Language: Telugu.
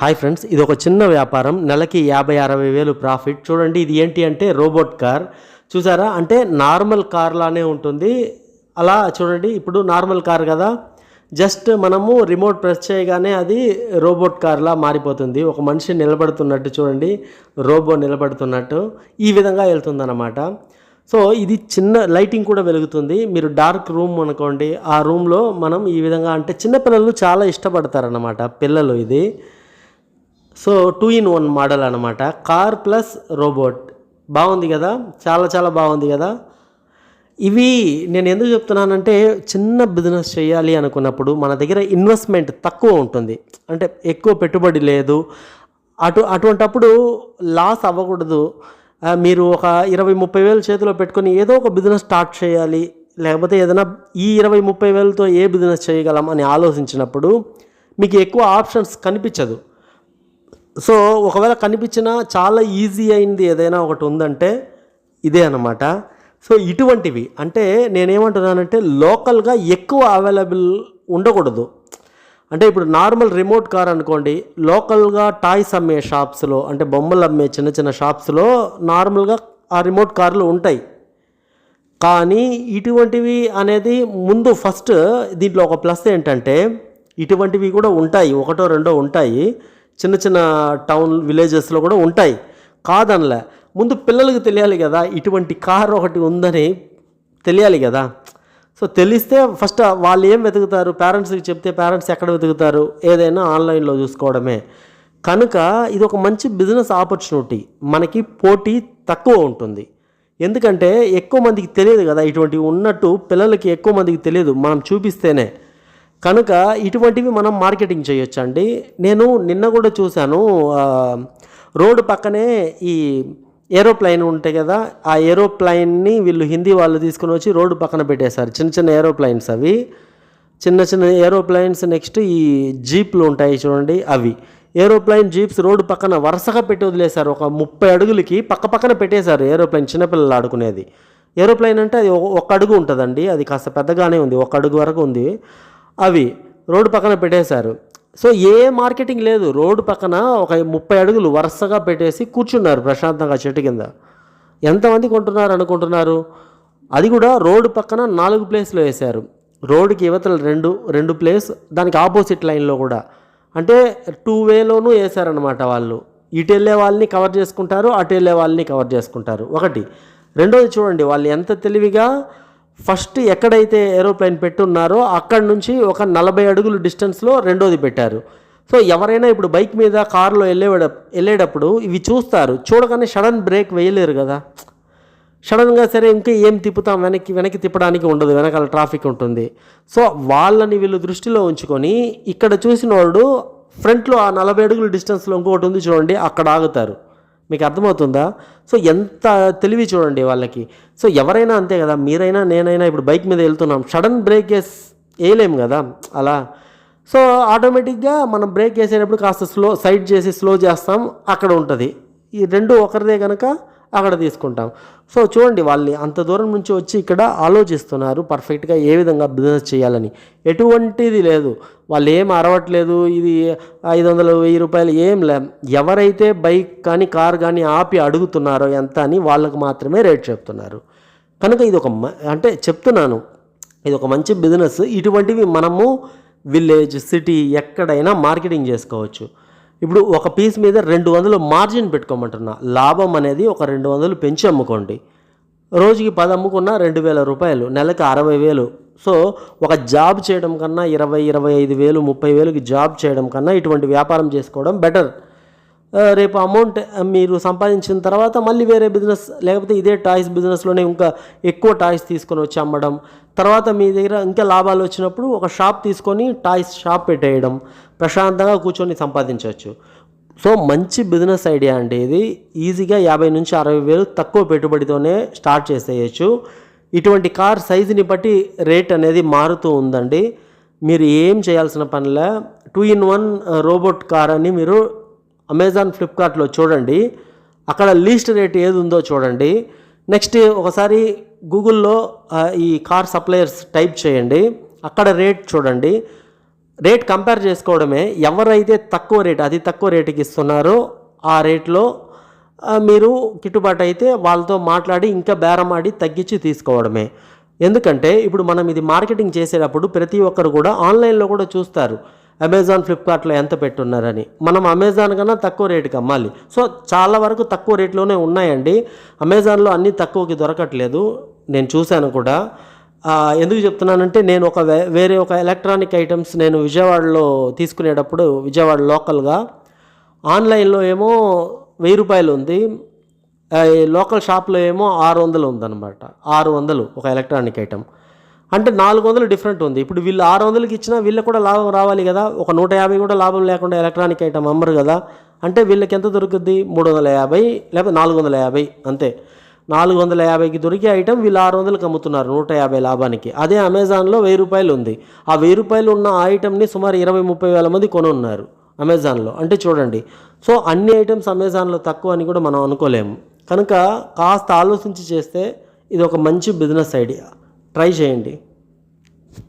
హాయ్ ఫ్రెండ్స్ ఇది ఒక చిన్న వ్యాపారం. నెలకి యాభై అరవై వేలు ప్రాఫిట్. చూడండి ఇది ఏంటి అంటే రోబోట్ కార్. చూసారా? అంటే నార్మల్ కార్ లానే ఉంటుంది. అలా చూడండి ఇప్పుడు నార్మల్ కార్ కదా. జస్ట్ మనము రిమోట్ ప్రెస్ చేయగానే అది రోబోట్ కార్లా మారిపోతుంది. ఒక మనిషి నిలబడుతున్నట్టు చూడండి రోబో నిలబడుతున్నట్టు. ఈ విధంగా వెళ్తుందన్నమాట. సో ఇది చిన్న లైటింగ్ కూడా వెలుగుతుంది. మీరు డార్క్ రూమ్ అనుకోండి ఆ రూమ్లో మనం ఈ విధంగా అంటే చిన్నపిల్లలు చాలా ఇష్టపడతారన్నమాట. పిల్లలు ఇది. So two in one model అనమాట కార్ ప్లస్ రోబోట్. బాగుంది కదా? చాలా చాలా బాగుంది కదా? ఇవి నేను ఎందుకు చెప్తున్నానంటే చిన్న బిజినెస్ చేయాలి అనుకున్నప్పుడు మన దగ్గర ఇన్వెస్ట్మెంట్ తక్కువ ఉంటుంది. అంటే ఎక్కువ పెట్టుబడి లేదు. అటు అటువంటప్పుడు లాస్ అవ్వకూడదు. మీరు ఒక ఇరవై ముప్పై వేలు చేతిలో పెట్టుకొని ఏదో ఒక బిజినెస్ స్టార్ట్ చేయాలి. లేకపోతే ఏదైనా ఈ ఇరవై ముప్పై వేలతో ఏ బిజినెస్ చేయగలం అని ఆలోచించినప్పుడు మీకు ఎక్కువ ఆప్షన్స్ కనిపించదు. సో ఒకవేళ కనిపించిన చాలా ఈజీ అయింది ఏదైనా ఒకటి ఉందంటే ఇదే అన్నమాట. సో ఇటువంటివి అంటే నేనేమంటున్నానంటే లోకల్గా ఎక్కువ అవైలబుల్ ఉండకూడదు. అంటే ఇప్పుడు నార్మల్ రిమోట్ కార్ అనుకోండి లోకల్గా టాయ్స్ అమ్మే షాప్స్లో అంటే బొమ్మలు అమ్మే చిన్న చిన్న షాప్స్లో నార్మల్గా ఆ రిమోట్ కార్లు ఉంటాయి. కానీ ఇటువంటివి అనేది ముందు ఫస్ట్ దీంట్లో ఒక ప్లస్ ఏంటంటే ఇటువంటివి కూడా ఉంటాయి ఒకటో రెండో ఉంటాయి. చిన్న చిన్న టౌన్ విలేజెస్లో కూడా ఉంటాయి. కాదనలే. ముందు పిల్లలకు తెలియాలి కదా ఇటువంటి కార్ ఒకటి ఉందని తెలియాలి కదా. సో తెలిస్తే ఫస్ట్ వాళ్ళు ఏం వెతుకుతారు? పేరెంట్స్కి చెప్తే పేరెంట్స్ ఎక్కడ వెతుకుతారు? ఏదైనా ఆన్లైన్లో చూసుకోవడమే. కనుక ఇది ఒక మంచి బిజినెస్ ఆపర్చునిటీ. మనకి పోటీ తక్కువ ఉంటుంది. ఎందుకంటే ఎక్కువ మందికి తెలియదు కదా ఇటువంటివి ఉన్నట్టు పిల్లలకి ఎక్కువ మందికి తెలియదు. మనం చూపిస్తేనే. కనుక ఇటువంటివి మనం మార్కెటింగ్ చేయొచ్చండి. నేను నిన్న కూడా చూశాను రోడ్డు పక్కనే ఈ ఏరోప్లైన్ ఉంటాయి కదా ఆ ఏరోప్లైన్ని వీళ్ళు హిందీ వాళ్ళు తీసుకుని వచ్చి రోడ్డు పక్కన పెట్టేశారు. చిన్న చిన్న ఏరోప్లైన్స్ అవి. చిన్న చిన్న ఏరోప్లైన్స్ నెక్స్ట్ ఈ జీప్లు ఉంటాయి చూడండి అవి. ఏరోప్లైన్ జీప్స్ రోడ్డు పక్కన వరుసగా పెట్టి వదిలేశారు. ఒక ముప్పై అడుగులకి పక్క పక్కన పెట్టేశారు ఏరోప్లైన్ చిన్నపిల్లలు ఆడుకునేది. ఏరోప్లైన్ అంటే అది ఒక అడుగు ఉంటుందండి. అది కాస్త పెద్దగానే ఉంది ఒక అడుగు వరకు ఉంది. అవి రోడ్డు పక్కన పెట్టేశారు. సో ఏ మార్కెటింగ్ లేదు. రోడ్డు పక్కన ఒక ముప్పై అడుగులు వరుసగా పెట్టేసి కూర్చున్నారు ప్రశాంతంగా చెట్టు కింద. ఎంతమంది కొంటున్నారు అనుకుంటున్నారు? అది కూడా రోడ్డు పక్కన నాలుగు ప్లేస్లో వేశారు. రోడ్డుకి ఇవతల రెండు రెండు ప్లేస్ దానికి ఆపోజిట్ లైన్లో కూడా. అంటే టూ వేలోనూ వేశారనమాట వాళ్ళు. ఇటు వెళ్ళే వాళ్ళని కవర్ చేసుకుంటారు అటు వెళ్ళే వాళ్ళని కవర్ చేసుకుంటారు. ఒకటి. రెండోది చూడండి వాళ్ళు ఎంత తెలివిగా ఫస్ట్ ఎక్కడైతే ఏరోప్లేన్ పెట్టున్నారో అక్కడి నుంచి ఒక నలభై అడుగులు డిస్టెన్స్లో రెండోది పెట్టారు. సో ఎవరైనా ఇప్పుడు బైక్ మీద కారులో వెళ్ళే వెళ్ళేటప్పుడు ఇవి చూస్తారు. చూడగానే సడన్ బ్రేక్ వేయలేరు కదా. సడన్గా సరే ఇంకా ఏం తిప్పుతాం? వెనక్కి వెనక్కి తిప్పడానికి ఉండదు. వెనకాల ట్రాఫిక్ ఉంటుంది. సో వాళ్ళని వీళ్ళు దృష్టిలో ఉంచుకొని ఇక్కడ చూసిన వాడు ఫ్రంట్లో ఆ నలభై అడుగుల డిస్టెన్స్లో ఇంకొకటి ఉంది చూడండి అక్కడ ఆగుతారు. మీకు అర్థమవుతుందా? సో ఎంత తెలివి చూడండి వాళ్ళకి. సో ఎవరైనా అంతే కదా మీరైనా నేనైనా ఇప్పుడు బైక్ మీద వెళ్తున్నాం సడన్ బ్రేక్ వేస్ వేయలేము కదా అలా. సో ఆటోమేటిక్గా మనం బ్రేక్ వేసేటప్పుడు కాస్త స్లో సైడ్ చేసి స్లో చేస్తాం అక్కడ ఉంటుంది. ఈ రెండు ఒకరిదే కనుక అక్కడ తీసుకుంటాం. సో చూడండి వాళ్ళని అంత దూరం నుంచి వచ్చి ఇక్కడ ఆలోచిస్తున్నారు పర్ఫెక్ట్గా ఏ విధంగా బిజినెస్ చేయాలని. ఎటువంటిది లేదు. వాళ్ళు ఏం అరవట్లేదు ఇది ఐదు వందలు వెయ్యి రూపాయలు ఏం లే. ఎవరైతే బైక్ కానీ కార్ కానీ ఆపి అడుగుతున్నారో ఎంత అని వాళ్ళకు మాత్రమే రేట్ చెప్తున్నారు. కనుక ఇది ఒక మ- అంటే చెప్తున్నాను ఇది ఒక మంచి బిజినెస్. ఇటువంటివి మనము విలేజ్ సిటీ ఎక్కడైనా మార్కెటింగ్ చేసుకోవచ్చు. ఇప్పుడు ఒక పీస్ మీద రెండు వందలు మార్జిన్ పెట్టుకోమంటున్నా. లాభం అనేది ఒక రెండు వందలు పెంచి అమ్ముకోండి. రోజుకి పది అమ్ముకున్న రెండు వేల రూపాయలు నెలకు అరవై వేలు. సో ఒక జాబ్ చేయడం కన్నా ఇరవై ఇరవై ఐదు వేలు ముప్పై వేలుకి జాబ్ చేయడం కన్నా ఇటువంటి వ్యాపారం చేసుకోవడం బెటర్ రేపు అమౌంట్ మీరు సంపాదించిన తర్వాత మళ్ళీ వేరే బిజినెస్ లేకపోతే ఇదే టాయ్స్ బిజినెస్లోనే ఇంకా ఎక్కువ టాయ్స్ తీసుకొని వచ్చి అమ్మడం తర్వాత మీ దగ్గర ఇంకా లాభాలు వచ్చినప్పుడు ఒక షాప్ తీసుకొని టాయ్స్ షాప్ పెట్టేయడం ప్రశాంతంగా కూర్చొని సంపాదించవచ్చు. సో మంచి బిజినెస్ ఐడియా అండి ఇది. ఈజీగా యాభై నుంచి అరవై వేలు తక్కువ పెట్టుబడితోనే స్టార్ట్ చేసేయచ్చు. ఇటువంటి కార్ సైజుని బట్టి రేట్ అనేది మారుతూ ఉందండి. మీరు ఏం చేయాల్సిన పనిలే two in one robot car అని మీరు అమెజాన్ ఫ్లిప్కార్ట్లో చూడండి. అక్కడ లీస్ట్ రేట్ ఏది ఉందో చూడండి. నెక్స్ట్ ఒకసారి గూగుల్లో ఈ కార్ సప్లయర్స్ టైప్ చేయండి. అక్కడ రేట్ చూడండి. రేట్ కంపేర్ చేసుకోవడమే ఎవరైతే తక్కువ రేట్ అది తక్కువ రేటుకి ఇస్తున్నారో ఆ రేట్లో మీరు గిట్టుబాటు అయితే వాళ్ళతో మాట్లాడి ఇంకా బేరం ఆడి తగ్గించి తీసుకోవడమే. ఎందుకంటే ఇప్పుడు మనం ఇది మార్కెటింగ్ చేసేటప్పుడు ప్రతి ఒక్కరు కూడా ఆన్లైన్లో కూడా చూస్తారు. అమెజాన్ ఫ్లిప్కార్ట్లో ఎంత పెట్టున్నారని. మనం అమెజాన్ కన్నా తక్కువ రేటుకి అమ్మాలి. సో చాలా వరకు తక్కువ రేట్లోనే ఉన్నాయండి. అమెజాన్లో అన్నీ తక్కువకి దొరకట్లేదు. నేను చూశాను కూడా. ఎందుకు చెప్తున్నానంటే నేను ఒక వేరే ఒక ఎలక్ట్రానిక్ ఐటమ్స్ నేను విజయవాడలో తీసుకునేటప్పుడు విజయవాడ లోకల్గా ఆన్లైన్లో ఏమో వెయ్యి రూపాయలు ఉంది. లోకల్ షాప్లో ఏమో ఆరు వందలు ఉందన్నమాట. ఆరు వందలు ఒక ఎలక్ట్రానిక్ ఐటమ్. అంటే నాలుగు వందలు డిఫరెంట్ ఉంది. ఇప్పుడు వీళ్ళు ఆరు వందలకి ఇచ్చినా వీళ్ళకి కూడా లాభం రావాలి కదా. ఒక నూట యాభై కూడా లాభం లేకుండా ఎలక్ట్రానిక్ ఐటమ్ అమ్మరు కదా. అంటే వీళ్ళకి ఎంత దొరుకుద్ది? మూడు వందల యాభై లేకపోతే నాలుగు వందల యాభై అంతే. నాలుగు వందల యాభైకి దొరికే ఐటమ్ వీళ్ళు ఆరు వందలకి అమ్ముతున్నారు నూట యాభై లాభానికి. అదే అమెజాన్లో వెయ్యి రూపాయలు ఉంది. ఆ వెయ్యి రూపాయలు ఉన్న ఆ ఐటమ్ని సుమారు ఇరవై ముప్పై వేల మంది కొనున్నారు అమెజాన్లో. అంటే చూడండి. సో అన్ని ఐటమ్స్ అమెజాన్లో తక్కువ అని కూడా మనం అనుకోలేము. కనుక కాస్త ఆలోచించి చేస్తే ఇది ఒక మంచి బిజినెస్ ఐడియా. ట్రై చేయండి.